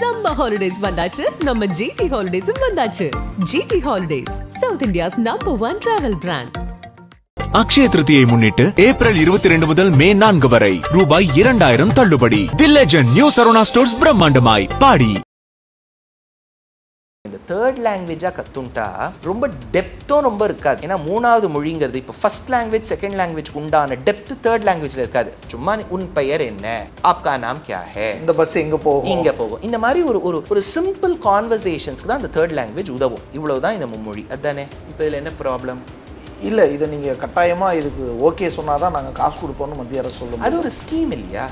Summer holidays வந்தாச்சு. நம்ம GT ஹாலிடேஸும் வந்தாச்சு. GT holidays South India's number one travel brand Akshaya திருத்தியை முன்னிட்டு ஏப்ரல் இருபத்தி ரெண்டு முதல் மே நான்கு வரை ரூபாய் இரண்டாயிரம் தள்ளுபடி. The legend new Saravana stores பிரம்மாண்டமாய் body third லாங்குவேஜாக கற்றுன்ட்டா ரொம்ப டெப்த்தும் ரொம்ப இருக்காது. ஏன்னா மூணாவது மொழிங்கிறது இப்போ ஃபர்ஸ்ட் லாங்குவேஜ் செகண்ட் லாங்குவேஜ்க்கு உண்டான டெப்த் தேர்ட் லாங்குவேஜில் இருக்காது. சும்மா உன் பெயர் என்ன? ஆப்கா நாம் கியா ஹே? இந்த பஸ் எங்க போகும்? இங்க போகும். இந்த மாதிரி ஒரு ஒரு ஒரு சிம்பிள் கான்வர்சேஷன்ஸ்க்கு தான் அந்த தேர்ட் லாங்குவேஜ் உதவும். இவ்வளவுதான் இந்த மும்மொழி அதானே? இப்போ இதில் என்ன ப்ராப்ளம் இல்ல இதை நீங்க கட்டாயமா இதுக்கு ஓகே சொன்னாதான் நாங்க காசு கொடுப்போம்னு மத்திய அரசு சொல்லும் அது ஒரு ஸ்கீம் இல்லையா?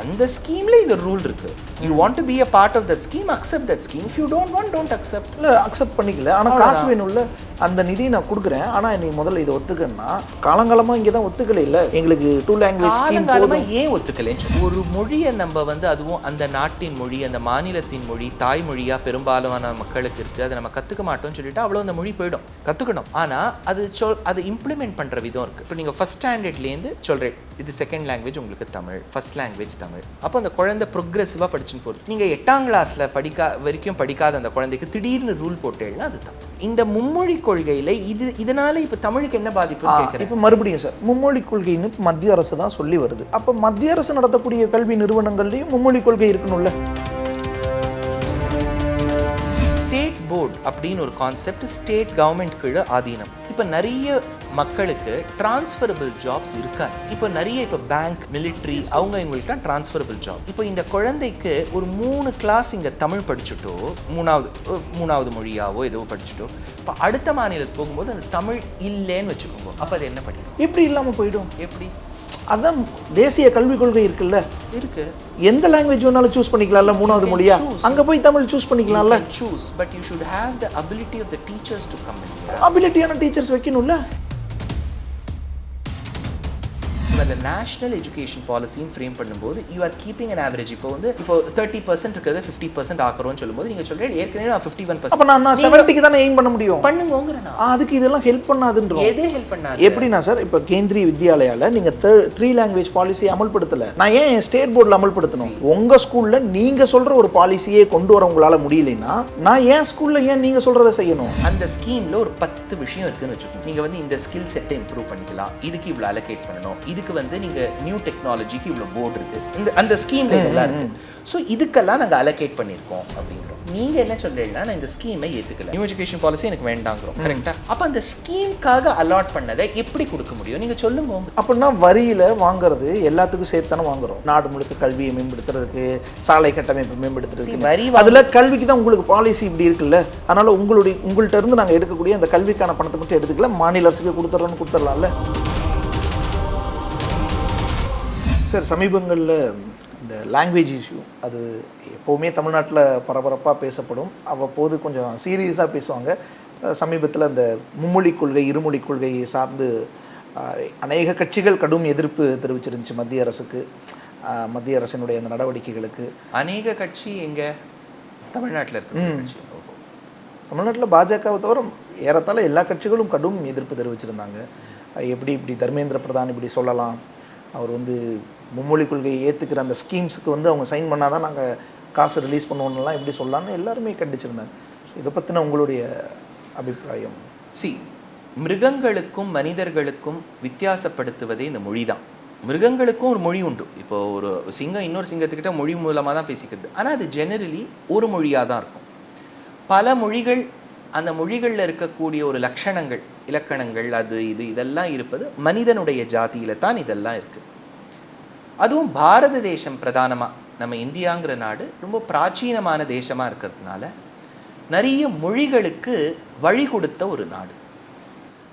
அந்த ஸ்கீம்ல இந்த ரூல் இருக்கு. You want to be a part of that scheme accept that scheme if you don't want don't accept இல்ல அக்செப்ட் பண்ணிக்கல. ஆனா காசு வேணும்ல. அந்த நிதியை நான் கொடுக்குறேன். ஆனா நீ முதல்ல இதை ஒத்துக்கன்னா காலங்காலமா இங்க தான் ஒத்துக்கல இல்ல. எங்களுக்கு டூ லாங்குவேஜ் ஸ்கீம் காலங்காலமா போதும். ஏன் ஒத்துக்கலைன்னு. ஒரு மொழியை நம்ம வந்து அதுவும் அந்த நாட்டின் மொழி அந்த மாநிலத்தின் மொழி தாய்மொழியா பெரும்பாலான மக்களுக்கு இருக்கு. அதை நம்ம கத்துக்க மாட்டோம்னு சொல்லிட்டு அவ்வளோ அந்த மொழி போயிடும். கத்துக்கணும். ஆனா அது சொல் அதை இம்ப்ளிமெண்ட் பண்ற விதம் இருக்கு. இப்போ நீங்க ஃபர்ஸ்ட் ஸ்டாண்டர்ட்லேருந்து சொல்றேன். இது செகண்ட் லாங்குவேஜ் உங்களுக்கு தமிழ் ஃபர்ஸ்ட் லாங்குவேஜ் தமிழ். அப்போ அந்த குழந்தை ப்ரோக்ரெசிவாக படிச்சுன்னு போகுது நீங்க எட்டாம் கிளாஸ்ல படிக்கா வரைக்கும் படிக்காத அந்த குழந்தைக்கு திடீர்னு ரூல் போட்டேன்னா அது தப்பு. இந்த மும்மொழி கொள்கையில இது இதனால இப்போ தமிழுக்கு என்ன கேட்குறேன் இப்போ மறுபடியும் சார் மும்மொழி கொள்கைன்னு மத்திய அரசு தான் சொல்லி வருது. அப்ப மத்திய அரசு நடத்தக்கூடிய கல்வி நிறுவனங்கள்லயும் மும்மொழி கொள்கை இருக்கணும்ல? ஸ்டேட் போர்டு அப்படின்னு ஒரு கான்செப்ட் ஸ்டேட் கவர்மெண்ட் கீழே ஆதீனம். இப்போ நிறைய மக்களுக்கு டிரான்ஸ்ஃபரபிள் ஜாப்ஸ் இருக்காது இப்போ நிறைய இப்போ பேங்க் மிலிட்ரி அவங்க இவங்களுக்குலாம் டிரான்ஸ்ஃபரபிள் ஜாப் இப்போ இந்த குழந்தைக்கு ஒரு மூணு கிளாஸ் இங்கே தமிழ் படிச்சுட்டோ மூணாவது மூணாவது மொழியாவோ ஏதோ படிச்சுட்டோ இப்போ அடுத்த மாநிலத்துக்கு போகும்போது அந்த தமிழ் இல்லைன்னு வச்சுக்கோங்க. அப்போ அது என்ன படிக்கும் எப்படி இல்லாம போயிடும். எப்படி? அதான் தேசிய கல்விக் கொள்கை இருக்குல்ல? இருக்கு. எந்த லாங்குவேஜ் வேணாலும் சூஸ் பண்ணிக்கலாம்ல மூணாவது மொழியா. அங்க போய் Tamil choose பண்ணிக்கலாம்ல? Choose but you should have the ability of the teachers to come அபிலிட்டியான teachers வைக்கணும்ல? அந்த நேஷனல் எஜுகேஷன் பாலிசின்னு ஃப்ரேம் பண்ணும்போது you are keeping an average இப்போ வந்து இப்போ தேர்ட்டி பர்சன்ட் இருக்கிறத ஃபிஃப்டி பர்சன்ட் ஆக்குறோம்னு சொல்லும்போது நீங்கள் சொல்கிறேன் ஏற்கனவே நான் ஃபிஃப்டி ஒன் அப்ப நான் நான் செவன்ட்டிக்கு தானே எய்ம் பண்ண முடியும்? ஆ, அதுக்கு இதெல்லாம் ஹெல்ப் பண்ணாதுன்றோம். எதே ஹெல்ப் பண்ணாது? எப்படின்னா சார் இப்போ கேந்திரிய வித்யாலயால நீங்க த்ரீ லாங்குவேஜ் பாலிசி அமல்படுத்தல. நான் ஏன் ஸ்டேட் போர்டில் அமல்படுத்தணும்? உங்க ஸ்கூல்ல நீங்க சொல்ற ஒரு பாலிசியே கொண்டு வர உங்களால முடியலைன்னா நான் ஏன் ஸ்கூல்ல ஏன் நீங்க சொல்றதை செய்யணும்? அந்த ஸ்கீம்ல ஒரு பத்து விஷயம் இருக்குன்னு வச்சுக்கோங்க. நீங்க வந்து இந்த ஸ்கில் செட்டை இம்ப்ரூவ் பண்ணிக்கலாம். இதுக்கு இவ்வளோ அலோகேட் பண்ணணும். இதுக்கு வந்து நீங்க நியூ டெக்னாலஜிக்கு இவ்வளோ போர்டு இருக்கு. இந்த அந்த ஸ்கீம்ல இதெல்லாம் இருக்கு. ஸோ இதுக்கெல்லாம் நாங்கள் அலோகேட் பண்ணியிருக்கோம் அப்படிங்கிறோம் நீங்க என்ன சொல்றீங்கன்னா நான் இந்த ஸ்கீமை ஏத்துக்கல. நியூ எஜுகேஷன் பாலிசி எனக்கு வேண்டாங்கிறோம். கரெக்டா அப்ப அந்த ஸ்கீம்காக அலாட் பண்ணதை எப்படி கொடுக்க முடியும்? நீங்க சொல்லுங்க அப்படின்னா வரியில வாங்குறது எல்லாத்துக்கும் சேர்த்து தானே வாங்குறோம். நாடு முழுக்க கல்வியை மேம்படுத்துறதுக்கு சாலை கட்டமைப்பை மேம்படுத்துறதுக்கு. வரி அதுல கல்விக்கு தான் உங்களுக்கு பாலிசி இப்படி இருக்குல்ல? அதனால உங்களுடைய உங்கள்ட்ட இருந்து நாங்க எடுக்கக்கூடிய அந்த கல்விக்கான பணத்தை மட்டும் எடுத்துக்கல மாநில அரசுக்கு கொடுத்துட்றோன்னு கொடுத்துடலாம்ல சார் சமீபங்களில் இந்த லாங்குவேஜ் இஷ்யூ அது எப்போவுமே தமிழ்நாட்டில் பரபரப்பாக பேசப்படும். அவ்வப்போது கொஞ்சம் சீரியஸாக பேசுவாங்க. சமீபத்தில் அந்த மும்மொழி கொள்கை இருமொழி கொள்கையை சார்ந்து அநேக கட்சிகள் கடும் எதிர்ப்பு தெரிவிச்சிருந்துச்சு மத்திய அரசுக்கு மத்திய அரசினுடைய அந்த நடவடிக்கைகளுக்கு. அநேக கட்சி எங்க? தமிழ்நாட்டுல இருக்கு. தமிழ்நாட்டில் பாஜகவை தவிர ஏறத்தாழ எல்லா கட்சிகளும் கடும் எதிர்ப்பு தெரிவிச்சிருந்தாங்க. எப்படி இப்படி தர்மேந்திர பிரதான் இப்படி சொல்லலாம். அவர் வந்து மும்மொழி கொள்கையை ஏற்றுக்கிற அந்த ஸ்கீம்ஸுக்கு வந்து அவங்க சைன் பண்ணால் தான் நாங்கள் காசு ரிலீஸ் பண்ணுவோம்லாம் எப்படி சொல்லலாம்னு எல்லாருமே கண்டிச்சிருந்தாங்க. ஸோ இதை பற்றின உங்களுடைய அபிப்பிராயம்? சி மிருகங்களுக்கும் மனிதர்களுக்கும் வித்தியாசப்படுத்துவதே இந்த மொழி தான் மிருகங்களுக்கும் ஒரு மொழி உண்டு. இப்போ ஒரு சிங்கம் இன்னொரு சிங்கத்துக்கிட்ட மொழி மூலமாக தான் பேசிக்கிறது. ஆனால் அது ஜெனரலி ஒரு மொழியாக தான் இருக்கும். பல மொழிகள் அந்த மொழிகளில் இருக்கக்கூடிய ஒரு லட்சணங்கள் இலக்கணங்கள் அது இது இதெல்லாம் இருப்பது மனிதனுடைய ஜாதியில தான் இதெல்லாம் இருக்குது அதுவும் பாரத தேசம் பிரதானமாக நம்ம இந்தியாங்கிற நாடு ரொம்ப பிராச்சீனமான தேசமாக இருக்கிறதுனால நிறைய மொழிகளுக்கு வழி கொடுத்த ஒரு நாடு.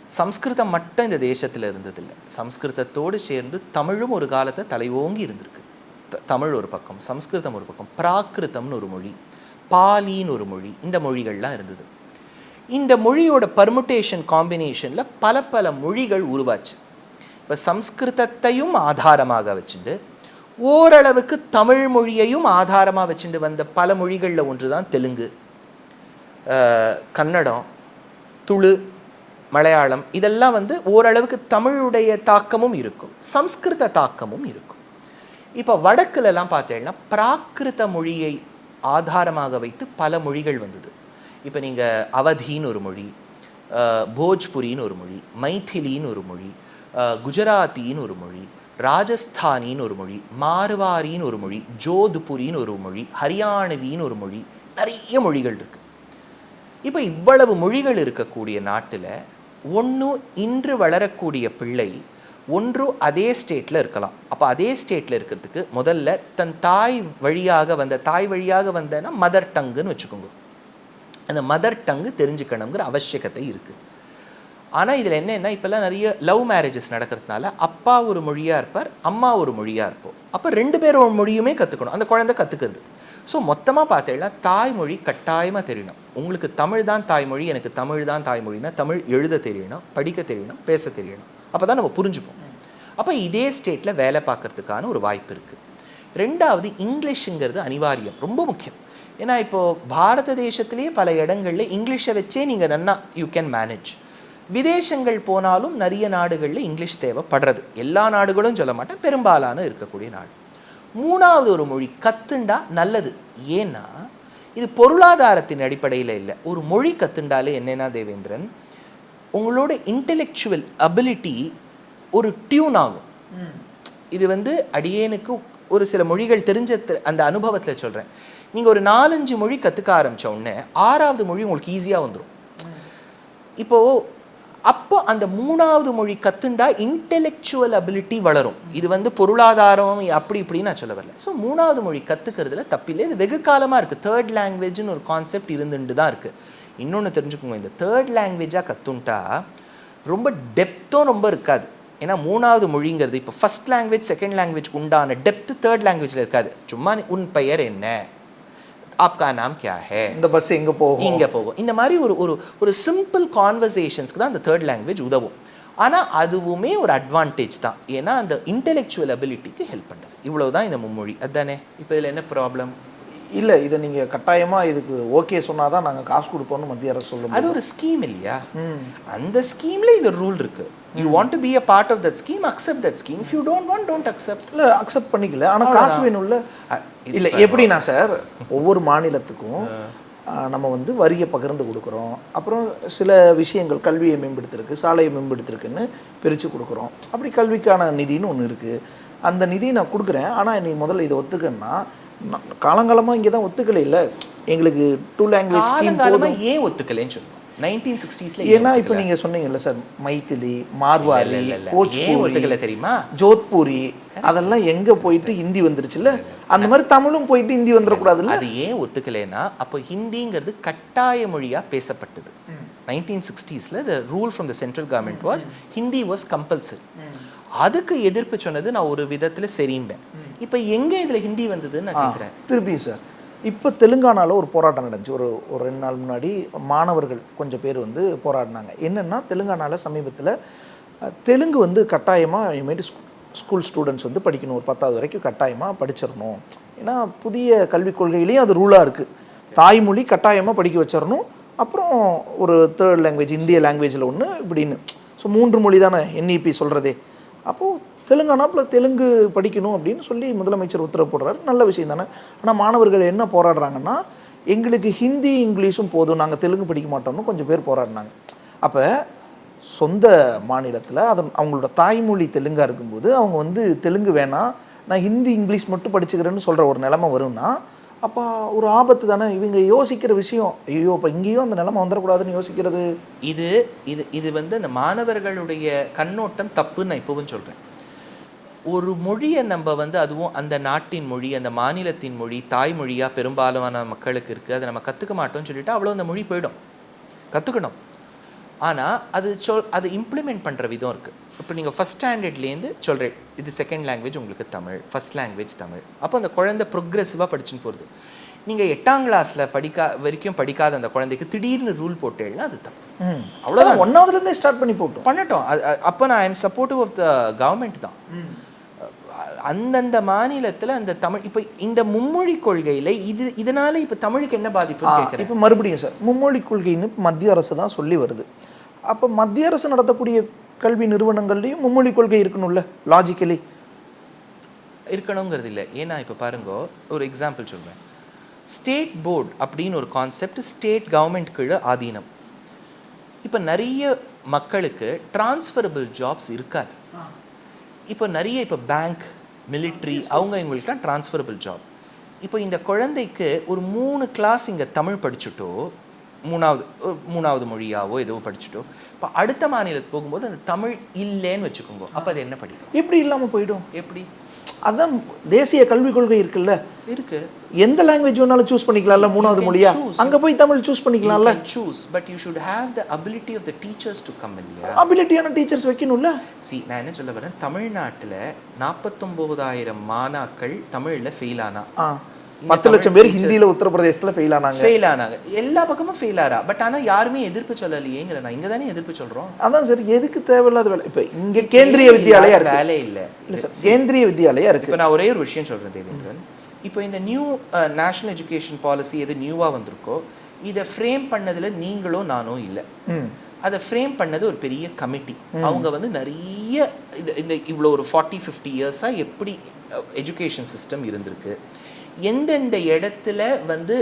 சம்ஸ்கிருதம் மட்டும் இந்த தேசத்தில் இருந்ததில்லை. சம்ஸ்கிருதத்தோடு சேர்ந்து தமிழும் ஒரு காலத்தை தலைவோங்கி இருந்திருக்கு. த- தமிழ் ஒரு பக்கம் சம்ஸ்கிருதம் ஒரு பக்கம் பிராகிருதம்னு ஒரு மொழி பாலின்னு ஒரு மொழி இந்த மொழிகள்லாம் இருந்தது. இந்த மொழியோட பர்முட்டேஷன் காம்பினேஷனில் பல பல மொழிகள் உருவாச்சு. இப்போ சம்ஸ்கிருதத்தையும் ஆதாரமாக வச்சுட்டு ஓரளவுக்கு தமிழ் மொழியையும் ஆதாரமாக வச்சுட்டு வந்த பல மொழிகளில் ஒன்று தான் தெலுங்கு கன்னடம் துளு மலையாளம் இதெல்லாம் வந்து ஓரளவுக்கு தமிழுடைய தாக்கமும் இருக்கும் சம்ஸ்கிருத தாக்கமும் இருக்கும். இப்போ வடக்குலலாம் பார்த்தேன்னா பிராகிருத மொழியை ஆதாரமாக வைத்து பல மொழிகள் வந்தது. இப்போ நீங்கள் அவதின்னு ஒரு மொழி போஜ்புரின்னு ஒரு மொழி மைथिலின்னு ஒரு மொழி குஜராத்தின்னு ஒரு மொழி ராஜஸ்தானின்னு ஒரு மொழி மார்வாரின்னு ஒரு மொழி ஜோத்புரின்னு ஒரு மொழி ஹரியானவின்னு ஒரு மொழி நிறைய மொழிகள் இருக்குது இப்போ இவ்வளவு மொழிகள் இருக்கக்கூடிய நாட்டில் ஒன்று இன்று வளரக்கூடிய பிள்ளை ஒன்று அதே ஸ்டேட்டில் இருக்கலாம். அப்போ அதே ஸ்டேட்டில் இருக்கிறதுக்கு முதல்ல தன் தாய் வழியாக வந்த தாய் வழியாக வந்தனா மதர் டங்குன்னு வச்சுக்கோங்க. அந்த மதர் டங்கு தெரிஞ்சுக்கணுங்கிற அவசியகத்தை இருக்குது ஆனால் இதில் என்னென்னா இப்போல்லாம் நிறைய லவ் மேரேஜஸ் நடக்கிறதுனால அப்பா ஒரு மொழியாக இருப்பார் அம்மா ஒரு மொழியாக இருப்போம். அப்போ ரெண்டு பேரோட மொழியுமே கற்றுக்கணும் அந்த குழந்தை கற்றுக்கிறது ஸோ மொத்தமாக பார்த்தீங்கன்னா தாய்மொழி கட்டாயமாக தெரியணும். உங்களுக்கு தமிழ் தான் தாய்மொழி எனக்கு தமிழ் தான் தாய்மொழினா தமிழ் எழுத தெரியணும் படிக்க தெரியணும் பேச தெரியணும். அப்போ தான் நம்ம புரிஞ்சுப்போம். அப்போ இதே ஸ்டேட்டில் வேலை பார்க்கறதுக்கான ஒரு வாய்ப்பு இருக்குது ரெண்டாவது இங்கிலீஷுங்கிறது அனிவாரியம் ரொம்ப முக்கியம். ஏன்னா இப்போது பாரத தேசத்திலேயே பல இடங்களில் இங்கிலீஷை வச்சே நீங்கள் நன்னா யூ கேன் மேனேஜ் விதேசங்கள் போனாலும் நிறைய நாடுகளில் இங்கிலீஷ் தேவைப்படுறது. எல்லா நாடுகளும் சொல்ல மாட்டேன். பெரும்பாலான இருக்கக்கூடிய நாடு. மூணாவது ஒரு மொழி கத்துண்டா நல்லது. ஏன்னா இது பொருளாதாரத்தின் அடிப்படையில் இல்லை. ஒரு மொழி கத்துண்டாலே என்னன்னா தேவேந்திரன் உங்களோட இன்டெலெக்சுவல் அபிலிட்டி ஒரு டியூன் ஆகும். இது வந்து அடியேனுக்கு ஒரு சில மொழிகள் தெரிஞ்ச அந்த அனுபவத்தில் சொல்கிறேன் நீங்கள் ஒரு நாலஞ்சு மொழி கற்றுக்க ஆரம்பிச்ச உடனே ஆறாவது மொழி உங்களுக்கு ஈஸியாக வந்துடும் இப்போது அப்போ அந்த மூணாவது மொழி கத்துண்டா இன்டெலெக்சுவல் அபிலிட்டி வளரும். இது வந்து பொருளாதாரம் அப்படி இப்படின்னு நான் சொல்ல வரல. ஸோ மூணாவது மொழி கற்றுக்கிறதுல தப்பில்லை. இது வெகு காலமாக இருக்குது தேர்ட் லாங்குவேஜ்னு ஒரு கான்செப்ட் இருந்துட்டு தான் இருக்குது இன்னொன்று தெரிஞ்சுக்கோங்க. இந்த தேர்ட் லாங்குவேஜாக கற்றுன்ட்டா ரொம்ப டெப்த்தும் ரொம்ப இருக்காது. ஏன்னா மூணாவது மொழிங்கிறது இப்போ ஃபஸ்ட் லாங்குவேஜ் செகண்ட் லாங்குவேஜ் உண்டான டெப்த்து தேர்ட் லாங்குவேஜில் இருக்காது. சும்மா உன் பெயர் என்ன? ஆப்கா நாம் கியா ஹே இந்த பஸ் எங்கே போகும் இங்கே போகும் இந்த மாதிரி ஒரு ஒரு ஒரு சிம்பிள் கான்வர்சேஷன்ஸ்க்கு தான் அந்த தேர்ட் லாங்குவேஜ் உதவும் ஆனால் அதுவுமே ஒரு அட்வான்டேஜ் தான் ஏன்னா அந்த இன்டெலெக்சுவல் அபிலிட்டிக்கு ஹெல்ப் பண்ணுறது இவ்வளவு தான் இந்த மும்மொழி அதானே இப்போ இதில் என்ன ப்ராப்ளம் இல்லை இதை நீங்கள் கட்டாயமாக இதுக்கு ஓகே சொன்னால் தான் நாங்கள் காசு கொடுப்போம்னு மத்திய அரசு சொல்லும் அது ஒரு ஸ்கீம் இல்லையா அந்த ஸ்கீம்ல இது ரூல் இருக்கு you want to be a part of that scheme accept that scheme if you don't want don't accept இல்லை அக்செப்ட் பண்ணிக்கல. ஆனால் காசு வேணும்ல? இல்லை எப்படின்னா சார் ஒவ்வொரு மாநிலத்துக்கும் நம்ம வந்து வரியை பகிர்ந்து கொடுக்குறோம். அப்புறம் சில விஷயங்கள் கல்வியை மேம்படுத்திருக்கு சாலையை மேம்படுத்திருக்குன்னு பிரித்து கொடுக்குறோம். அப்படி கல்விக்கான நிதின்னு ஒன்று இருக்குது அந்த நிதி நான் கொடுக்குறேன். ஆனால் நீ முதல்ல இதை ஒத்துக்கன்னா காலங்காலமாக இங்கே தான் ஒத்துக்கலை இல்லை எங்களுக்கு டூ லாங்குவேஜ் ஏன் ஒத்துக்கலைன்னு சொல்லுங்க. நைன்டீன் சிக்ஸ்டீஸ்ல ஏன்னா இப்போ நீங்கள் சொன்னீங்கல்ல சார் மைத்திலி மார்வாரி. ஏன் ஒத்துக்கல தெரியுமா? ஜோத்பூரி அதெல்லாம் எங்க போயிட்டு ஹிந்தி வந்துருச்சுல்ல? அந்த மாதிரி தமிழும் போயிட்டு ஹிந்தி வந்துடக்கூடாதுல்ல அது ஏன் ஒத்துக்கலைன்னா அப்போ ஹிந்திங்கிறது கட்டாய மொழியா பேசப்பட்டது. Nineteen சிக்ஸ்டீஸில் the rule from the central government was Hindi was compulsory அதுக்கு எதிர்ப்பு சொன்னது நான் ஒரு விதத்துல சரிம்பேன் இப்போ எங்க இதுல ஹிந்தி வந்ததுன்னு நான் கேட்குறேன் திருப்பி சார் இப்போ தெலுங்கானாவில் ஒரு போராட்டம் நடந்துச்சு. ஒரு ஒரு ரெண்டு நாள் முன்னாடி மாணவர்கள் கொஞ்சம் பேர் வந்து போராடினாங்க. என்னென்னா தெலுங்கானாவில் சமீபத்தில் தெலுங்கு வந்து கட்டாயமாக இனிமேட்டு ஸ்கூல் ஸ்டூடெண்ட்ஸ் வந்து படிக்கணும். ஒரு பத்தாவது வரைக்கும் கட்டாயமாக படிச்சிடணும். ஏன்னா புதிய கல்விக் கொள்கையிலையும் அது ரூலாக இருக்குது தாய்மொழி கட்டாயமாக படிக்க வச்சிடணும். அப்புறம் ஒரு தேர்ட் லாங்குவேஜ் இந்திய லாங்குவேஜில் ஒன்று இப்படின்னு. ஸோ மூன்று மொழி தானே என்இபி சொல்கிறதே அப்போது தெலுங்கானாப்பில் தெலுங்கு படிக்கணும் அப்படின்னு சொல்லி முதலமைச்சர் உத்தரவு போடுறாரு நல்ல விஷயம் தானே. ஆனால் மாணவர்கள் என்ன போராடுறாங்கன்னா எங்களுக்கு ஹிந்தி இங்கிலீஷும் போதும் நாங்கள் தெலுங்கு படிக்க மாட்டோம்னு கொஞ்சம் பேர் போராடினாங்க. அப்போ சொந்த மாநிலத்தில் அதன் அவங்களோட தாய்மொழி தெலுங்காக இருக்கும்போது அவங்க வந்து தெலுங்கு வேணாம் நான் ஹிந்தி இங்கிலீஷ் மட்டும் படிச்சுக்கிறேன்னு சொல்கிற ஒரு நிலமை வரும்னா அப்போ ஒரு ஆபத்து தானே? இவங்க யோசிக்கிற விஷயம். ஐயோ இப்போ இங்கேயும் அந்த நிலைமை வந்துடக்கூடாதுன்னு யோசிக்கிறது. இது இது இது வந்து அந்த மாணவர்களுடைய கண்ணோட்டம் தப்புன்னு நான் இப்பவும் சொல்கிறேன் ஒரு மொழியை நம்ம வந்து அதுவும் அந்த நாட்டின் மொழி அந்த மாநிலத்தின் மொழி தாய்மொழியாக பெரும்பாலான மக்களுக்கு இருக்குது அதை நம்ம கற்றுக்க மாட்டோம்னு சொல்லிட்டு அவ்வளோ அந்த மொழி போயிடும். கற்றுக்கணும் ஆனா அது சொல் அது இம்ப்ளிமெண்ட் பண்ற விதம் இருக்கு. இப்போ நீங்க ஃபஸ்ட் ஸ்டாண்டர்ட்லேருந்து சொல்கிறேன் இது செகண்ட் லாங்குவேஜ் உங்களுக்கு தமிழ் ஃபர்ஸ்ட் லாங்குவேஜ் தமிழ். அப்போ அந்த குழந்தை ப்ரொக்ரெசிவாக படிச்சுன்னு போகிறது நீங்க எட்டாம் கிளாஸ்ல படிக்கா வரைக்கும் படிக்காத அந்த குழந்தைக்கு திடீர்னு ரூல் போட்டேன்னா அது தப்பு. அவ்வளோதான் ஒன்றாவதுலேருந்தே ஸ்டார்ட் பண்ணி போட்டோம். பண்ணட்டும். அது- அப்போ நான் I'm supportive of the government தான். அந்தந்த மாநிலத்துல அந்த தமிழ் இப்போ இந்த மும்மொழி கொள்கையில இது இதனால இப்போ தமிழுக்கு என்ன கேட்குறேன் இப்போ மறுபடியும் சார் மும்மொழி கொள்கைன்னு மத்திய அரசு தான் சொல்லி வருது. அப்போ மத்திய அரசு நடத்தக்கூடிய கல்வி நிறுவனங்கள்லையும் மும்மொழி கொள்கை இருக்கணும்ல லாஜிக்கலி இருக்கணுங்கிறது இல்லை. ஏன்னா இப்போ பாருங்க ஒரு எக்ஸாம்பிள் சொல்றேன். ஸ்டேட் போர்டு அப்படின்னு ஒரு கான்செப்ட் ஸ்டேட் கவர்மெண்ட் கீழே ஆதீனம். இப்போ நிறைய மக்களுக்கு டிரான்ஸ்ஃபரபிள் ஜாப்ஸ் இருக்காது. இப்போ நிறைய இப்போ பேங்க் மிலிட்ரி அவங்க இவங்களுக்குலாம் டிரான்ஸ்ஃபரபிள் ஜாப் இப்போ இந்த குழந்தைக்கு ஒரு மூணு கிளாஸ் இங்கே தமிழ் படிச்சுட்டோ மூணாவது மூணாவது மொழியாவோ ஏதோ படிச்சுட்டோ. இப்போ அடுத்த மாநிலத்துக்கு போகும்போது அந்த தமிழ் இல்லைன்னு வச்சுக்கோங்க. அப்போ அது என்ன படிக்கும்? எப்படி இல்லாமல் போயிடும். எப்படி? அதான் தேசிய கல்விக் கொள்கை இருக்குல்ல. இருக்கு. எந்த லாங்குவேஜ் வேணாலும் சூஸ் பண்ணிக்கலாம்ல மூணாவது மொழியா. அங்க போய் Tamil choose பண்ணிக்கலாம்ல. Choose but you should have the ability of the teachers to come இல்லையா அபிலிட்டியான டீச்சர்ஸ் வைக்கணும்ல. சி நான் என்ன சொல்ல வரேன்? தமிழ்நாட்டில் நாற்பத்தொம்போதாயிரம் மாணாக்கள் தமிழில் ஃபெயில் ஆனா. பத்து லட்சம் பேர் ஹிந்தியில உத்தரப்பிரதேசத்துல ஃபெயில் ஆனாங்க. ஃபெயில் ஆனாங்க. எல்லா பக்கமும் ஃபெயில் ஆறா. பட் ஆனா யாருமே எதிர்ப்பு சொல்லலையேங்கிற நான் இங்க தானே எதிர்ப்பு சொல்றோம். அதான் சார் எதுக்கு தேவையில்லாத வேலை? இப்ப இங்க கேந்திரிய வித்யாலயா வேலை இல்ல. இல்ல சார் கேந்திரிய வித்யாலயா இருக்கு. இப்போ நான் ஒரே ஒரு விஷயம் சொல்றேன் தேவேந்திரன். இப்போ இந்த நியூ நேஷனல் எஜுகேஷன் பாலிசி எது நியூவா வந்திருக்கோ இதை ஃப்ரேம் பண்ணதுல நீங்களும் நானும் இல்லை. அதை ஃப்ரேம் பண்ணது ஒரு பெரிய கமிட்டி அவங்க வந்து நிறைய இந்த இந்த இவ்வளோ ஒரு ஃபார்ட்டி ஃபிஃப்டி இயர்ஸாக எப்படி எஜுகேஷன் சிஸ்டம் இருந்திருக்கு? எந்தெந்த இடத்துல வந்து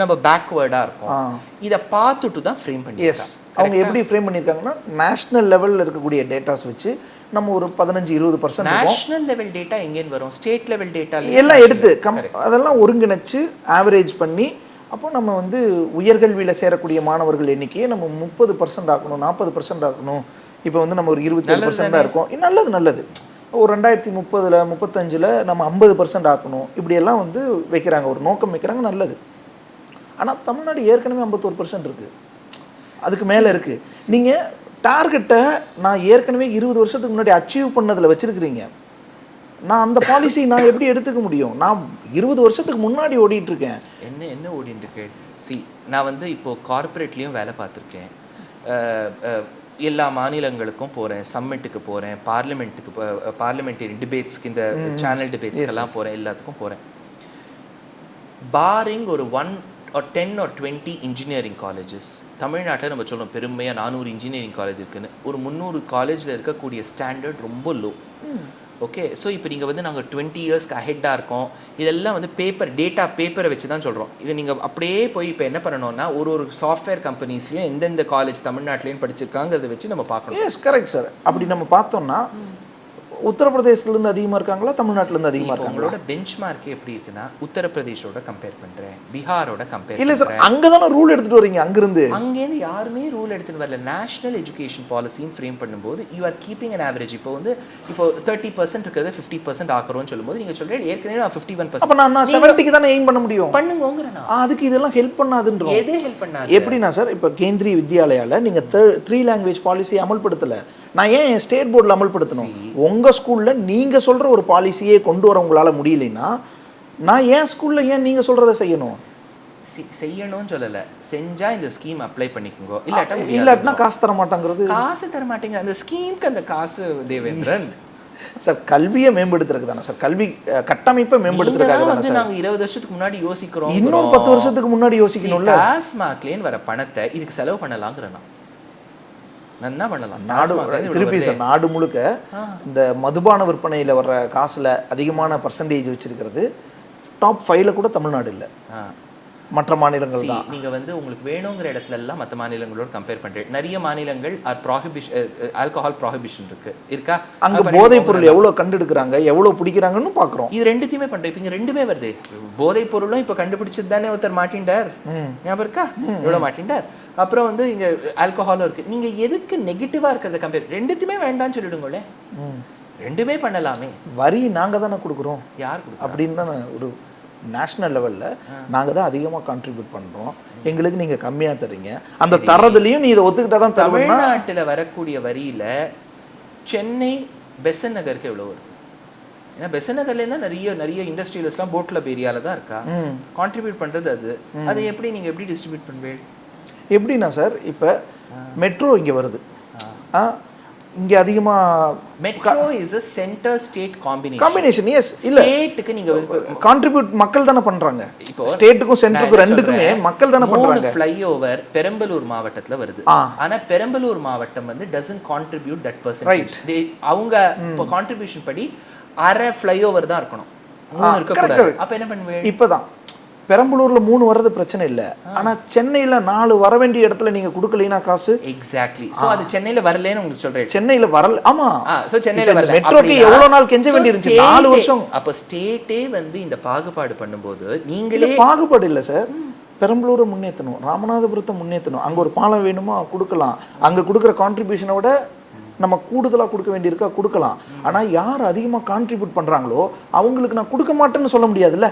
நம்ம பேக்வேர்டாக இருக்கோம். இதை பார்த்துட்டு தான் ஃப்ரேம் எஸ் பண்ணியிருக்காங்க அவங்க எப்படி ஃப்ரேம் பண்ணியிருக்காங்கன்னா நேஷனல் லெவல்ல இருக்கக்கூடிய டேட்டாஸ் வச்சு நம்ம ஒரு பதினஞ்சு இருபது பர்சன்ட் நேஷனல் லெவல் டேட்டா எங்கேருந்து வரும்? ஸ்டேட் லெவல் டேட்டா எல்லாம் எடுத்து கம் அதெல்லாம் ஒருங்கிணைச்சு ஆவரேஜ் பண்ணி அப்போ நம்ம வந்து உயர்கல்வியில் சேரக்கூடிய மாணவர்கள் எண்ணிக்கையை நம்ம முப்பது பர்சன்ட் ஆக்கணும் நாற்பது பர்சன்ட் ஆக்கணும். இப்போ வந்து நம்ம ஒரு இருபத்தேழு பர்சன்ட் தான்? இருக்கோம். நல்லது நல்லது. ஒரு ரெண்டாயிரத்தி முப்பதில் முப்பத்தஞ்சில் நம்ம ஐம்பது பர்சன்ட் ஆக்கணும். இப்படியெல்லாம் வந்து வைக்கிறாங்க. ஒரு நோக்கம் வைக்கிறாங்க. நல்லது. ஆனால் தமிழ்நாடு ஏற்கனவே ஐம்பத்தோரு பர்சன்ட் இருக்குது அதுக்கு மேலே இருக்குது நீங்கள் டார்கெட்டை நான் ஏற்கனவே இருபது வருஷத்துக்கு முன்னாடி அச்சீவ் பண்ணதில் வச்சுருக்கிறீங்க. நான் அந்த பாலிசி நான் எப்படி எடுத்துக்க முடியும்? நான் இருபது வருஷத்துக்கு முன்னாடி ஓடிட்டு இருக்கேன் என்ன என்ன ஓடிட்டு இருக்கு சி நான் வந்து இப்போ கார்ப்பரேட்லேயும் வேலை பார்த்துருக்கேன். எல்லா மாநிலங்களுக்கும் போகிறேன் சம்மிட்டுக்கு போகிறேன் பார்லிமெண்ட்டுக்கு பார்லிமெண்டரி டிபேட்ஸ்க்கு இந்த சேனல் டிபேட்ஸ்க்கெல்லாம் போகிறேன் எல்லாத்துக்கும் போகிறேன் பாரிங் ஒரு ஒன் ஒரு டென் ஒரு டுவெண்ட்டி இன்ஜினியரிங் காலேஜஸ் தமிழ்நாட்டில் நம்ம சொல்லுவோம் பெருமையாக நானூறு இன்ஜினியரிங் காலேஜ் இருக்குன்னு. ஒரு முந்நூறு காலேஜில் இருக்கக்கூடிய ஸ்டாண்டர்ட் ரொம்ப லோ ஓகே ஸோ இப்போ நீங்கள் வந்து நாங்கள் டுவெண்ட்டி இயர்ஸ்க்கு அஹெட்டாக இருக்கோம். இதெல்லாம் வந்து பேப்பர் டேட்டா பேப்பரை வச்சு தான் சொல்கிறோம் இது நீங்கள் அப்படியே போய் இப்போ என்ன பண்ணணும்னா ஒரு ஒரு சாஃப்ட்வேர் கம்பெனிஸ்லையும் எந்தெந்த காலேஜ் தமிழ்நாட்டிலையும் படிச்சிருக்காங்கிறத வச்சு நம்ம பார்க்கணும். எஸ் கரெக்ட் சார் அப்படி நம்ம பார்த்தோம்னா உத்தரப்பிரதேசத்துலேருந்து அதிகமாக இருக்காங்களா தமிழ்நாட்டிலேருந்து அதிகமாக இப்போ இருக்காங்களா? உங்களோட பெஞ்ச் மார்க் எப்படி இருக்குன்னா உத்தரப்பிரதேஷோட கம்பேர் பண்ணுறேன் பீகாரோட கம்பேர் இல்லை சார் அங்கே தானே ரூல் எடுத்துகிட்டு வரீங்க அங்கிருந்து? அங்கேருந்து யாருமே ரூல் எடுத்துட்டு வரல. நேஷனல் எஜுகேஷன் பாலிசின்னு ஃப்ரேம் பண்ணும்போது you are keeping an average இப்போ வந்து இப்போ தேர்ட்டி பர்சன்ட் இருக்கிறத ஃபிஃப்டி பர்சன்ட் ஆக்குறோம்னு சொல்லும்போது நீங்கள் சொல்கிறீங்க ஏற்கனவே நான் ஃபிஃப்டி ஒன் அப்போ நான் செவன்ட்டிக்கு தானே எய்ம் பண்ண முடியும்? பண்ணுங்கோங்கிறேன் ஆ, அதுக்கு இதெல்லாம் ஹெல்ப் பண்ணாதுன்றோம். எதே ஹெல்ப் பண்ணாது. எப்படின்னா சார் இப்போ கேந்திரிய வித்யாலயால நீங்க த்ரீ லாங்குவேஜ் பாலிசி அமல்படுத்தல. நான் ஏன் ஸ்டேட் போர்டில் அமல்படுத்தணும்? உங்க ஸ்கூல்ல நீங்க சொல்ற ஒரு பாலிசியே கொண்டு வர உங்களால முடியலைன்னா நான் ஏன் ஸ்கூல்ல ஏன் நீங்க சொல்றதை செய்யணும்? செய்யணும்னு சொல்லல. செஞ்சா இந்த ஸ்கீம் அப்ளை பண்ணிக்கோங்க. இல்லாட்டா இல்லாட்டினா காசு தர மாட்டாங்கிறது. காசு தர மாட்டேங்க. அந்த ஸ்கீம்க்கு அந்த காசு தேவேந்திரன். சார் கல்வியை மேம்படுத்துறதுக்கு தானே சார். கல்வி கட்டமைப்பை மேம்படுத்துறதுக்காக வந்து நாங்க இருபது வருஷத்துக்கு முன்னாடி யோசிக்கிறோம் இன்னும் பத்து வருஷத்துக்கு முன்னாடி யோசிக்கணும்ல. டாஸ்மாக்லேன்னு வர பணத்தை இதுக்கு செலவு பண்ணலாங்கிறேன் நான். என்ன பண்ணலாம்? நாடு திருப்பி சார் நாடு முழுக்க. இந்த மதுபான விற்பனையில் வர்ற காசுல அதிகமான பர்சன்டேஜ் வச்சிருக்கிறது. டாப் ஃபைவ்ல கூட தமிழ்நாடு இல்லை. மற்ற மாநிலங்கள் தான். நீங்க வந்து உங்களுக்கு வேணுங்கிற இடத்துல எல்லாம் மற்ற மாநிலங்களோட கம்பேர் பண்றேன் நிறைய மாநிலங்கள் ஆர் ப்ராஹிபிஷன் ஆல்கஹால் ப்ராஹிபிஷன் இருக்கு. இருக்கா? அங்க போதைப் பொருள் எவ்வளவு கண்டெடுக்கிறாங்க எவ்வளவு பிடிக்கிறாங்கன்னு பாக்குறோம். இது ரெண்டுத்தையுமே பண்றேன் இப்போ இங்க ரெண்டுமே வருது. போதைப் பொருளும் இப்போ கண்டுபிடிச்சது தானே ஒருத்தர் மாட்டின்டார். ஞாபகம் இருக்கா? எவ்வளோ மாட்டின்டார். அப்புறம் வந்து இங்க ஆல்கஹாலும் இருக்கு. நீங்க எதுக்கு நெகட்டிவா இருக்கிறத கம்பேர் ரெண்டுத்தையுமே வேண்டாம்னு சொல்லிடுங்களே. ரெண்டுமே பண்ணலாமே. வரி நாங்க தானே கொடுக்குறோம். யார்? அப்படின்னு தானே ஒரு நேஷனல் லெவல்ல நாங்க தான் அதிகமா கான்ட்ரிபியூட் பண்றோம். எங்களுக்கு நீங்க கம்மியா தரீங்க. அந்த தரதுலயும் நீ இதை ஒத்துக்கிட்டா தான் தமிழ்நாட்டுல வரக்கூடிய வரியில சென்னை பெசன் நகருக்கு எவ்வளவு வருது? ஏன்னா பெசன் நகர்ல இருந்தா நிறைய நிறைய இண்டஸ்ட்ரியலிஸ்ட்லாம் போட் கிளப் ஏரியால தான் இருக்கா? கான்ட்ரிபியூட் பண்றது அது. அதை எப்படி நீங்க எப்படி டிஸ்ட்ரிபியூட் பண்ணுவீங்க எப்படின்னா சார் இப்ப மெட்ரோ இங்க வருது. ஆ, இங்க அதிகமா metro is a centre state combination combination yes இல்ல ஸ்டேட்டுக்கு நீங்க கான்ட்ரிபியூட் மக்கள் தானே பண்றாங்க. இப்போ ஸ்டேட்டுக்கும் சென்டருக்கும் ரெண்டுக்குமே மக்கள் தானே மூணு பண்றாங்க. ஃப்ளைஓவர் பெரம்பலூர் மாவட்டத்துல வருது. ஆ. ஆனா பெரம்பலூர் மாவட்டம் வந்து டசன்ட் கான்ட்ரிபியூட் தட் பர்சன்டேஜ் அவங்க இப்போ கான்ட்ரிபியூஷன் படி அரை ஃப்ளைஓவர் தான் இருக்கணும். மூணு. அப்ப என்ன பண்ணுவேன் இப்பதான். பெரம்பலூர்ல மூணு வர்றது பிரச்சனை இல்லை. ஆனா சென்னையில நாலு வர வேண்டிய இடத்துல நீங்க கொடுக்கலைன்னா காசு? எக்ஸாக்ட்லி சோ அது சென்னையில வரலன்னு உங்களுக்கு சொல்றேன். சென்னையில வரல. ஆமா. சோ சென்னையில வரல. மெட்ரோக்கு எவ்வளவு நாள் கெஞ்ச வேண்டியிருந்துச்சு? நாலு வருஷம். அப்ப ஸ்டேட்டே வந்து இந்த பாகுபாடு பண்ணும்போது நீங்களே பாகுபாடு இல்லை சார். பெரம்பலூரை முன்னேற்றணும் ராமநாதபுரத்தை முன்னேற்றணும் அங்க ஒரு பாலம் வேணுமா? கொடுக்கலாம். அங்க கொடுக்குற கான்ட்ரிபியூஷனை விட நம்ம கூடுதலா கொடுக்க வேண்டியிருக்கா கொடுக்கலாம். ஆனா யார் அதிகமா கான்ட்ரிபியூட் பண்றாங்களோ அவங்களுக்கு நான் கொடுக்க மாட்டேன்னு சொல்ல முடியாதுல்ல.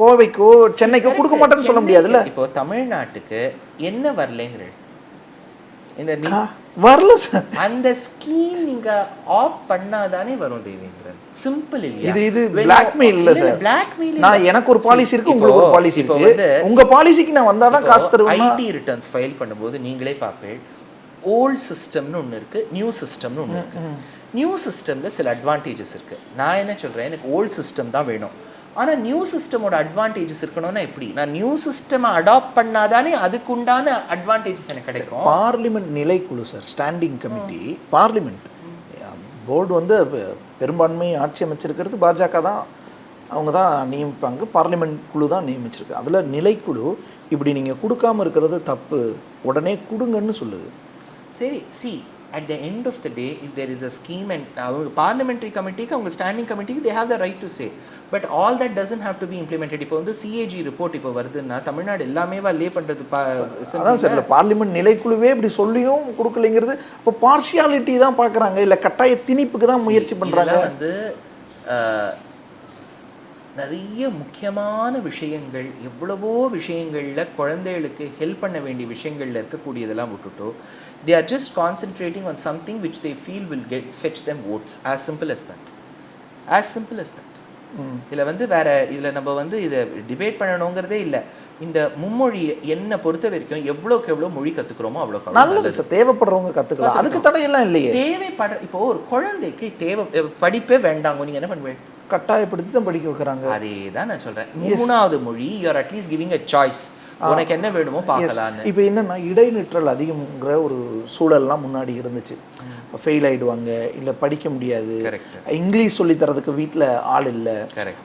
கோவைக்கோ சென்னைக்கோ கொடுக்க மாட்டேன்னு சொல்ல முடியாதுல்ல. இப்போ தமிழ்நாட்டுக்கு என்ன வரலைங்கிற? இந்த வரல சார் அந்த ஸ்கீம் நீங்க ஆஃப் பண்ணாதானே வரும் தேவேந்திரன். சிம்பிள் இல்லையா? இது இது பிளாக்மெயில் இல்ல இல்ல, சார் blackmail நான் இல்ல. எனக்கு ஒரு பாலிசி இருக்கு உங்களுக்கு ஒரு பாலிசி இருக்கு. உங்க பாலிசிக்கு நான் வந்தாதான் காசு தருவேன்? ஐடி ரிட்டர்ன்ஸ் ஃபைல் பண்ணும்போது நீங்களே பார்ப்பேன். ஓல்ட் சிஸ்டம்னு ஒன்று இருக்கு நியூ சிஸ்டம்னு ஒன்று இருக்கு. நியூ சிஸ்டம்ல சில அட்வான்டேஜஸ் இருக்கு. நான் என்ன சொல்றேன்? எனக்கு ஓல்ட் சிஸ்டம் தான் வேணும். ஆனா நியூ சிஸ்டமோட அட்வான்டேஜஸ் இருக்கணும்னா எப்படி? நான் நியூ சிஸ்டம் அடாப்ட் பண்ணாதானே அதுக்குண்டான அட்வான்டேஜஸ் எனக்கு கிடைக்கும். பார்லிமெண்ட் நிலைக்குழு sir standing committee parliament board வந்து பெரும்பான்மை ஆட்சி அமைச்சிருக்கிறது பாஜக தான். அவங்க தான் நியமிப்பாங்க. பார்லிமெண்ட் குழு தான் நியமிச்சிருக்கு. அதில் நிலைக்குழு இப்படி நீங்கள் கொடுக்காம இருக்கிறது தப்பு. உடனே கொடுங்கன்னு சொல்லுது. சரி see at the end of the day if there is a scheme and அவங்க பார்லிமெண்ட்ரி கமிட்டிக்கு அவங்க standing கமிட்டிக்கு they have the right to say but all that doesn't have to be implemented இப்போ வந்து சிஏஜி ரிப்போர்ட் இப்போ வருதுன்னா தமிழ்நாடு எல்லாமேவா லே பண்ணுறது அதான் sir இல்லை பார்லிமெண்ட் நிலைக்குழுவே இப்படி சொல்லியும் கொடுக்கலைங்கிறது இப்போ பார்ஷியாலிட்டி தான் பார்க்குறாங்க. இல்லை கட்டாய திணிப்புக்கு தான் முயற்சி பண்ணுறாங்க வந்து நிறைய முக்கியமான விஷயங்கள் எவ்வளவோ விஷயங்கள்ல குழந்தைகளுக்கு ஹெல்ப் பண்ண வேண்டிய விஷயங்கள்ல இருக்கக்கூடியதெல்லாம் விட்டுட்டோ they are just concentrating on something which they feel will get fetch them votes as simple as that as simple as that இதில் வந்து வேற இதில் நம்ம வந்து இதை டிபேட் பண்ணணுங்கிறதே இல்லை. இந்த மும்மொழி என்னை பொறுத்த வரைக்கும் எவ்வளோக்கு எவ்வளோ மொழி கற்றுக்குறோமோ அவ்வளோக்கு நல்லது சார். தேவைப்படுறவங்க கற்றுக்கலாம் அதுக்கு தடையெல்லாம் இல்லையே. தேவைப்படுற இப்போ ஒரு குழந்தைக்கு தேவை படிப்பே வேண்டாங்க நீங்க என்ன பண்ணுவேன் கட்டாயப்படுத்தி தான் படிக்க வைக்கிறாங்க. அதே தான் நான் சொல்றேன். மூணாவது மொழி you are at least giving a choice உனக்கு என்ன வேணுமோ பார்க்கலான்னு. இப்போ என்னன்னா இடைநிற்றல் அதிகம்ங்கிற ஒரு சூழல்லாம் முன்னாடி இருந்துச்சு. ஃபெயில் ஆயிடுவாங்க இல்லை படிக்க முடியாது. இங்கிலீஷ் சொல்லி தரதுக்கு வீட்டில் ஆள் இல்லை.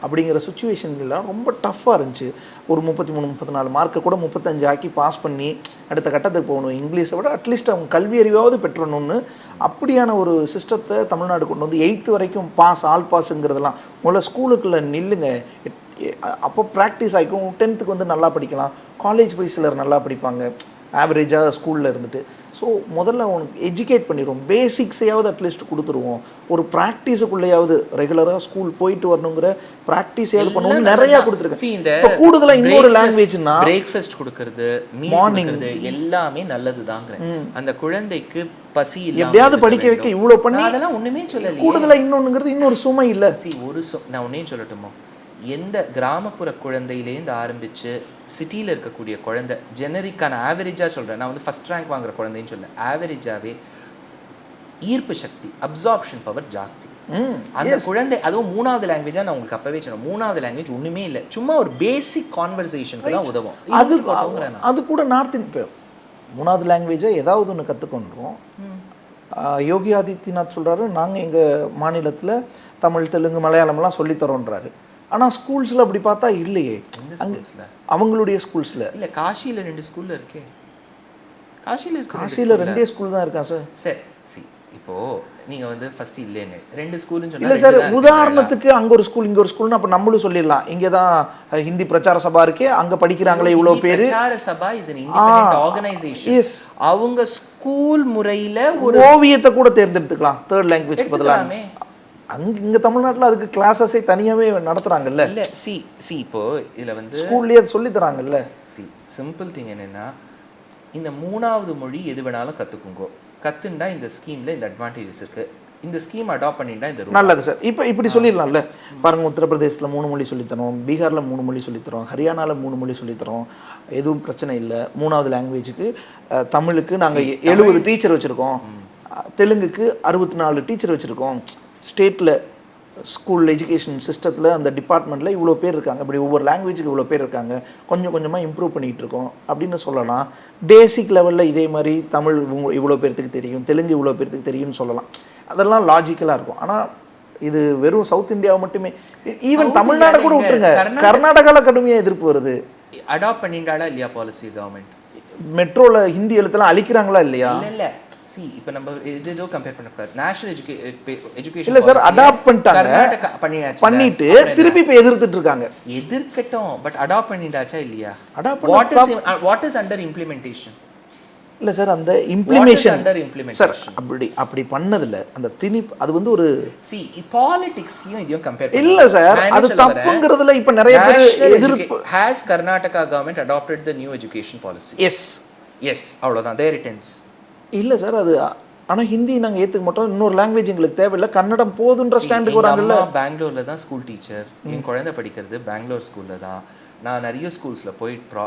அப்படிங்கிற சுச்சுவேஷன்லாம் ரொம்ப டஃப்பாக இருந்துச்சு. ஒரு முப்பத்தி மூணு முப்பத்தி நாலு மார்க்கை கூட முப்பத்தஞ்சு ஆக்கி பாஸ் பண்ணி அடுத்த கட்டத்துக்கு போகணும். இங்கிலீஷை விட அட்லீஸ்ட் அவங்க கல்வி அறிவாவது பெற்றணும்னு அப்படியான ஒரு சிஸ்டத்தை தமிழ்நாடு கொண்டு வந்து எயித்து வரைக்கும் பாஸ் ஆல் பாஸுங்கிறதெல்லாம் முதல்ல ஸ்கூலுக்குள்ள நில்லுங்க. அப்போ ப்ராக்டிஸ் ஆகிக்கும். டென்த்துக்கு வந்து நல்லா படிக்கலாம். காலேஜ் போய் சிலர் நல்லா படிப்பாங்க. ஆவரேஜாக ஸ்கூலில் இருந்துட்டு. ஸோ முதல்ல உனக்கு எஜுகேட் பண்ணிடுவோம். பேசிக்ஸையாவது அட்லீஸ்ட் கொடுத்துருவோம். ஒரு ப்ராக்டிஸுக்குள்ளேயாவது ரெகுலராக ஸ்கூல் போயிட்டு வரணுங்கிற ப்ராக்டிஸையாவது பண்ணுவோம் நிறையா கொடுத்துருக்கேன் இந்த கூடுதலாக இன்னொரு லாங்குவேஜ்னா பிரேக்ஃபாஸ்ட் கொடுக்கறது. கொடுக்கறது எல்லாமே நல்லதுதாங்கிறேன். அந்த குழந்தைக்கு பசி எப்படியாவது படிக்க வைக்க. இவ்வளோ பண்ணி அதெல்லாம் ஒண்ணுமே சொல்லலையே. கூடுதலாக இன்னொன்றுங்கிறது இன்னொரு சுமை இல்லை. சி ஒரு சொ நான் ஒன்றையும் சொல்லட்டுமா? எந்த கிராமப்புற குழந்தையிலேருந்து ஆரம்பிச்சு சிட்டியில் இருக்கக்கூடிய குழந்தை ஜெனரிக்கான ஆவரேஜாக சொல்கிறேன் நான் வந்து ஃபர்ஸ்ட் ரேங்க் வாங்குற குழந்தைன்னு சொல்ல ஆவரேஜாகவே ஈர்ப்பு சக்தி அப்சார்ப்ஷன் பவர் ஜாஸ்தி. அந்த குழந்தை அதுவும் மூணாவது லாங்குவேஜா நான் உங்களுக்கு அப்பவே சொன்னேன். மூணாவது லாங்குவேஜ் ஒண்ணுமே இல்லை. சும்மா ஒரு பேசிக் கான்வர்சேஷனுக்கு தான் உதவும். அது. அது கூட நார்த் இப்போ மூணாவது லாங்குவேஜை ஏதாவது ஒன்று கற்றுக்கொண்டோம் யோகி ஆதித்யநாத் சொல்றாரு நாங்க எங்க மாநிலத்துல தமிழ் தெலுங்கு மலையாளம்லாம் சொல்லித் தரோன்றாரு ஆனா ஸ்கூல்ஸ்ல அப்படி பார்த்தா இல்லையே அங்க? அவங்களுடைய ஸ்கூல்ஸ்ல இல்ல காசியில ரெண்டு ஸ்கூல்ல இருக்கே காசியில காசியில. ரெண்டே ஸ்கூல் தான் இருக்கா சார் சரி சி இப்போ நீங்க வந்து ஃபர்ஸ்ட் இல்லைன்னு ரெண்டு ஸ்கூல்னு இல்ல சொன்னா சார். உதாரணத்துக்கு அங்க ஒரு ஸ்கூல் இங்க ஒரு ஸ்கூல்னு அப்ப நம்மளும் சொல்லிடலாம் இங்க தான் ஹிந்தி பிரச்சார சபா இருக்கே அங்க படிக்கிறாங்களே இவ்வளவு இந்தி பேரு Prachar Sabha is an independent ah, organization yes. அவங்க ஸ்கூல் முறையில ஒரு ஓவியத்தை கூட தேர்ந்தெடுத்துக்கலாம் தேர்ட் லாங்குவேஜ் பதிலா எடுத்துக்கலாமே. அங்க இங்க தமிழ்நாட்டுல அதுக்கு கிளாஸஸே தனியாவே நடத்துறாங்கல்ல? இல்ல சி சி இப்போ இதுல வந்து ஸ்கூல்லயே அது சொல்லி தராங்கல்ல? சி சிம்பிள் திங் என்னன்னா இந்த மூணாவது மொழி எது வேணாலும் கத்துக்குங்கோ. கத்துண்டா இந்த ஸ்கீம்ல இந்த அட்வான்டேஜஸ் இருக்கு. இந்த ஸ்கீம் அடாப்ட் பண்ணிட்டா இந்த நல்லது சார் இப்போ இப்படி சொல்லிடலாம்ல? பாருங்க உத்தரப்பிரதேசத்துல மூணு மொழி சொல்லித்தரோம் பீகார்ல மூணு மொழி சொல்லித்தரோம் ஹரியானால மூணு மொழி சொல்லித்தரோம் எதுவும் பிரச்சனை இல்லை. மூணாவது லாங்குவேஜுக்கு தமிழுக்கு நாங்க எழுபது டீச்சர் வச்சிருக்கோம். தெலுங்குக்கு அறுபத்தி நாலு டீச்சர் வச்சிருக்கோம். ஸ்டேட்ல ஸ்கூல் எஜுகேஷன் சிஸ்டத்தில் அந்த டிபார்ட்மெண்ட்டில் இவ்வளோ பேர் இருக்காங்க. இப்படி ஒவ்வொரு லாங்குவேஜுக்கு இவ்வளோ பேர் இருக்காங்க. கொஞ்சம் கொஞ்சமாக இம்ப்ரூவ் பண்ணிகிட்டு இருக்கோம். அப்படின்னு சொல்லலாம். பேசிக் லெவலில் இதே மாதிரி தமிழ் இவ்வ- இவ்வளோ பேர்த்துக்கு தெரியும். தெலுங்கு இவ்வளோ பேர்த்துக்கு தெரியும்னு சொல்லலாம். அதெல்லாம் லாஜிக்கலாக இருக்கும். ஆனால் இது வெறும் சவுத் இந்தியாவை மட்டுமே. ஈவன் தமிழ்நாடு கூட விட்டுருங்க. கர்நாடகாவில் கடுமையாக எதிர்ப்பு வருது. அடாப்ட் பண்ணிட்டாளா இல்லையா பாலிசி கவர்மெண்ட் மெட்ரோல ஹிந்தி எழுத்தெல்லாம் அழிக்கிறாங்களா இல்லையா? இல்ல இல்ல. சி இப்போ நம்ம இது ஏதோ கம்பேர் பண்ணக்கூடாது நேஷனல் எஜுகே எஜுகேஷன் இல்ல சார் அடாப்ட் பண்ணிட்டாங்க. பண்ணியாச்சு பண்ணிட்டு திருப்பி இப்ப எதிர்த்துட்டு இருக்காங்க. எதிர்க்கட்டும் பட் அடாப்ட் பண்ணிட்டாச்சா இல்லையா? Adopt what is what is under implementation இல்ல சார் அந்த இம்ப்ளிமேஷன் under சார் implementation? அப்படி அப்படி பண்ணதுல அந்த திணிப்பு அது வந்து ஒரு சி பாலிடிக்ஸையும் இதையும் கம்பேர் இல்ல சார் அது தப்புங்கிறதுல இப்ப நிறைய பேர் எதிர்ப்பு has Karnataka government adopted the new education policy yes yes அவ்வளவுதான். There it ends. இல்ல சார் அது ஆனா ஹிந்தி நாங்க ஏத்துக்க மாட்டோம். இன்னொரு லாங்குவேஜ் எங்களுக்கு தேவையில்ல. கன்னடம் போதுன்ற ஸ்டாண்டுக்கு வராங்கல்ல பெங்களூர்ல தான் ஸ்கூல் டீச்சர் என் குழந்தை படிக்கிறது பெங்களூர் ஸ்கூல்ல தான். நான் நிறைய ஸ்கூல்ஸில் போய் ப்ரா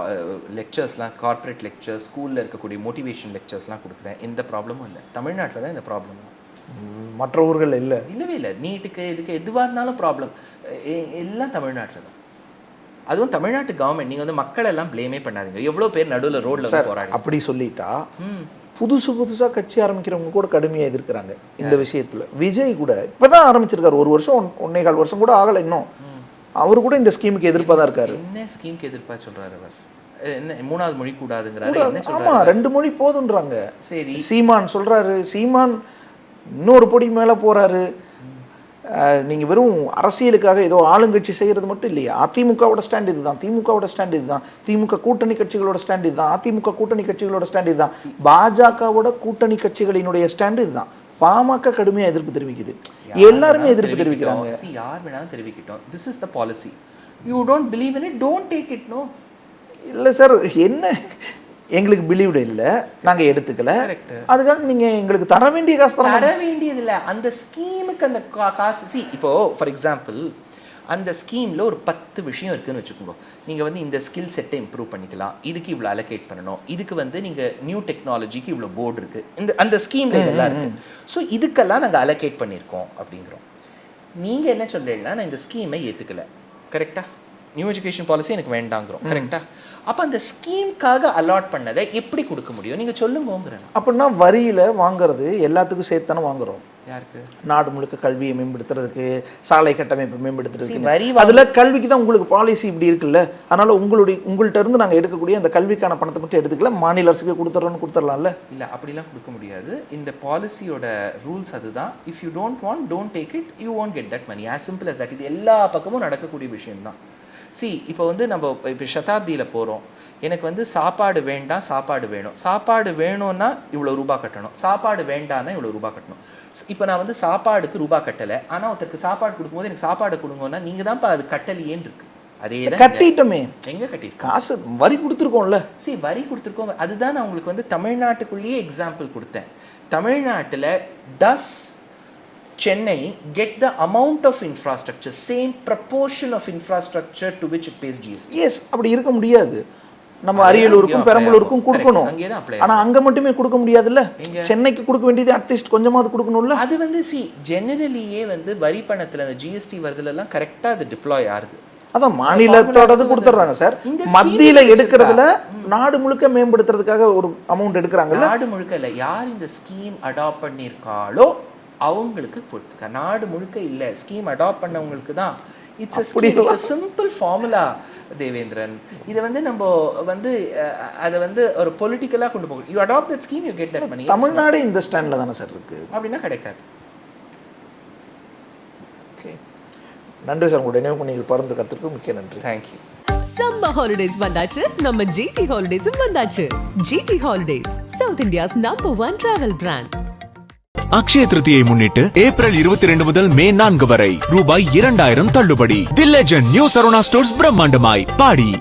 லெக்சர்ஸ்லாம் கார்ப்பரேட் லெக்சர்ஸ் ஸ்கூலில் இருக்கக்கூடிய மோட்டிவேஷன் லெக்சர்ஸ்லாம் கொடுக்குறேன். எந்த ப்ராப்ளமும் இல்லை. தமிழ்நாட்டில் தான் இந்த ப்ராப்ளம் மற்ற ஊர்கள் இல்ல. இல்லவே இல்லை. நீட்டுக்கு இதுக்கு எதுவாக இருந்தாலும் ப்ராப்ளம் எல்லாம் தமிழ்நாட்டில் தான். அதுவும் தமிழ்நாட்டு கவர்மெண்ட் நீங்கள் வந்து மக்கள் எல்லாம் ப்ளேமே பண்ணாதீங்க. எவ்வளோ பேர் நடுவில் ரோட்ல போராடி அப்படி சொல்லிட்டா புதுசு புதுசா கட்சி ஆரம்பிக்கிறவங்க கூட கடுமையா எதிர்க்கிறாங்க இந்த விஷயத்துல. விஜய் கூட இப்பதான் ஆரம்பிச்சிருக்காரு. ஒரு வருஷம் ஒன்- ஒன்னே கால் வருஷம் கூட ஆகல இன்னும். அவரு கூட இந்த ஸ்கீமுக்கு எதிர்ப்பா தான் இருக்காரு. என்ன ஸ்கீம்க்கு எதிர்ப்பா சொல்றாரு அவர்? என்ன மூணாவது மொழி கூடாதுங்கிறாரு. கூடாது. என்ன ஆமா சொல்றாரு? ரெண்டு மொழி போதுன்றாங்க. சரி. சீமான் சொல்றாரு சீமான் இன்னொரு பொடி மேல போறாரு. அஹ், நீங்க வெறும் அரசியலுக்காக ஏதோ ஆளுங்கட்சி செய்யறது மட்டும் இல்லையா. அதிமுகவோட ஸ்டாண்ட் இதுதான். திமுகவோட ஸ்டாண்ட் இதுதான். திமுக கூட்டணி கட்சிகளோட ஸ்டாண்ட் இதுதான். அதிமுக கூட்டணி கட்சிகளோட ஸ்டாண்ட் இதுதான். பாஜகவோட கூட்டணி கட்சிகளினுடைய ஸ்டாண்ட் இதுதான். பாமக கடுமையா எதிர்ப்பு தெரிவிக்குது. எல்லாருமே எதிர்ப்பு தெரிவிக்கிறாங்க. யார் வேணாலும் தெரிவிக்கட்டும். This is the policy you don't believe in it don't take it no இல்ல சார் என்ன? எங்களுக்கு பிலீவ்டு இல்லை நாங்க எடுத்துக்கல. அதுக்காக நீங்க எங்களுக்கு தர வேண்டிய காசு தர வேண்டியது இல்ல. அந்த ஸ்கீமுக்கு அந்த காசு சி இப்போ ஃபார் எக்ஸாம்பிள் அந்த ஸ்கீம்ல ஒரு பத்து விஷயம் இருக்குன்னு வச்சுக்கோங்க. நீங்க வந்து இந்த ஸ்கில் செட்டை இம்ப்ரூவ் பண்ணிக்கலாம். இதுக்கு இவ்வளோ அலோகேட் பண்ணணும். இதுக்கு வந்து நீங்க நியூ டெக்னாலஜிக்கு இவ்வளோ போர்டு இருக்கு. இந்த அந்த ஸ்கீம்ல இதெல்லாம் இருக்கு. ஸோ இதுக்கெல்லாம் நாங்க அலோகேட் பண்ணியிருக்கோம் அப்படிங்கிறோம். நீங்க என்ன சொல்றீங்கன்னா நான் இந்த ஸ்கீமை ஏத்துக்கல. கரெக்டா நியூ எஜுகேஷன் பாலிசி எனக்கு வேண்டாங்கிறோம். கரெக்டா அப்ப அந்த ஸ்கீம்காக அலாட் பண்ணதை எப்படி கொடுக்க முடியும்? நீங்க சொல்லுங்கங்கிறேன் அப்படின்னா வரியில வாங்குறது எல்லாத்துக்கும் சேர்த்து தானே வாங்குறோம். யாருக்கு? நாடு முழுக்க கல்வியை மேம்படுத்துறதுக்கு சாலை கட்டமைப்பை மேம்படுத்துறதுக்கு. வரி அதுல கல்விக்கு தான் உங்களுக்கு பாலிசி இப்படி இருக்குல்ல? அதனால உங்களுடைய உங்கள்ட்ட இருந்து நாங்க எடுக்கக்கூடிய அந்த கல்விக்கான பணத்தை மட்டும் எடுத்துக்கல மாநில அரசுக்கு கொடுத்துறோம்னு கொடுத்துடலாம்ல? இல்லை அப்படிலாம் கொடுக்க முடியாது. இந்த பாலிசியோட ரூல்ஸ் அதுதான். If you don't want don't take it you won't get that money as simple as that. இது எல்லா பக்கமும் நடக்கக்கூடிய விஷயம்தான். சி இப்போ வந்து நம்ம இப்போ சதாப்தியில் போகிறோம் எனக்கு வந்து சாப்பாடு வேண்டாம் சாப்பாடு வேணும். சாப்பாடு வேணும்னா இவ்வளோ ரூபா கட்டணும். சாப்பாடு வேண்டாம்னா இவ்வளோ ரூபா கட்டணும். இப்போ நான் வந்து சாப்பாடுக்கு ரூபா கட்டலை. ஆனால் ஒருத்தருக்கு சாப்பாடு கொடுக்கும்போது எனக்கு சாப்பாடு கொடுங்கன்னா நீங்கள் தான்ப்பா அது கட்டலையேன்னு இருக்கு. அதே தான் கட்டிட்டோமே. எங்கே கட்டியிருக்கோம்? காசு வரி கொடுத்துருக்கோம்ல. சரி வரி கொடுத்துருக்கோம். அதுதான் நான் உங்களுக்கு வந்து தமிழ்நாட்டுக்குள்ளேயே எக்ஸாம்பிள் கொடுத்தேன். தமிழ்நாட்டில் does Chennai get the amount of infrastructure same proportion of infrastructure to it base GST yes அப்படி இருக்க முடியாது. நம்ம அரியலூருக்கும் பெரம்பலூருக்கும் கொடுக்கணும். ஆனா அங்க மட்டுமே கொடுக்க முடியாதுல்ல? சென்னைக்கு கொடுக்க வேண்டியது அட்லீஸ்ட் கொஞ்சமாவது கொடுக்கணும்ல? அது வந்து சி ஜெனரலியே வந்து வரி பணத்தில் அந்த ஜிஎஸ்டி வருதுலலாம் கரெக்டாக அது டிப்ளாய் ஆகுது. அதான் மாநிலத்தோடது கொடுத்துட்றாங்க சார் மத்தியில? எடுக்கிறதுல நாடு முழுக்க மேம்படுத்துறதுக்காக ஒரு அமௌண்ட் எடுக்கிறாங்கல்ல? நாடு முழுக்க இல்லை. யார் இந்த ஸ்கீம் அடாப்ட் பண்ணியிருக்காளோ அவங்களுக்கு பொறுத்துக்க நாடு முழுக்க இல்லை. ஸ்கீம் அடாப்ட் பண்ணவங்களுக்கு தான். It's it's simple formula Devendran. இதை வந்து நம்ம வந்து அதை வந்து ஒரு பொலிட்டிக்கலாக கொண்டு போகணும். You adopt that scheme you get that money Tamil Nadu இந்த ஸ்டாண்ட்ல தானே சார் இருக்கு? அப்படின்னா கிடைக்காது. Okay. நன்றி சார் உங்களுடைய நினைவு நீங்கள் பகிர்ந்து கருத்துக்கு மிக்க நன்றி. தேங்க்யூ சம்மர் ஹாலிடேஸ் வந்தாச்சு. நம்ம ஜிடி ஹாலிடேஸும் வந்தாச்சு. GT holidays south India's number one travel brand Akshaya திருத்தியை முன்னிட்டு ஏப்ரல் இருபத்தி ரெண்டு முதல் மே நான்கு வரை ரூபாய் இரண்டாயிரம் தள்ளுபடி. The legend new Saravana stores பிரம்மாண்டமாய் body.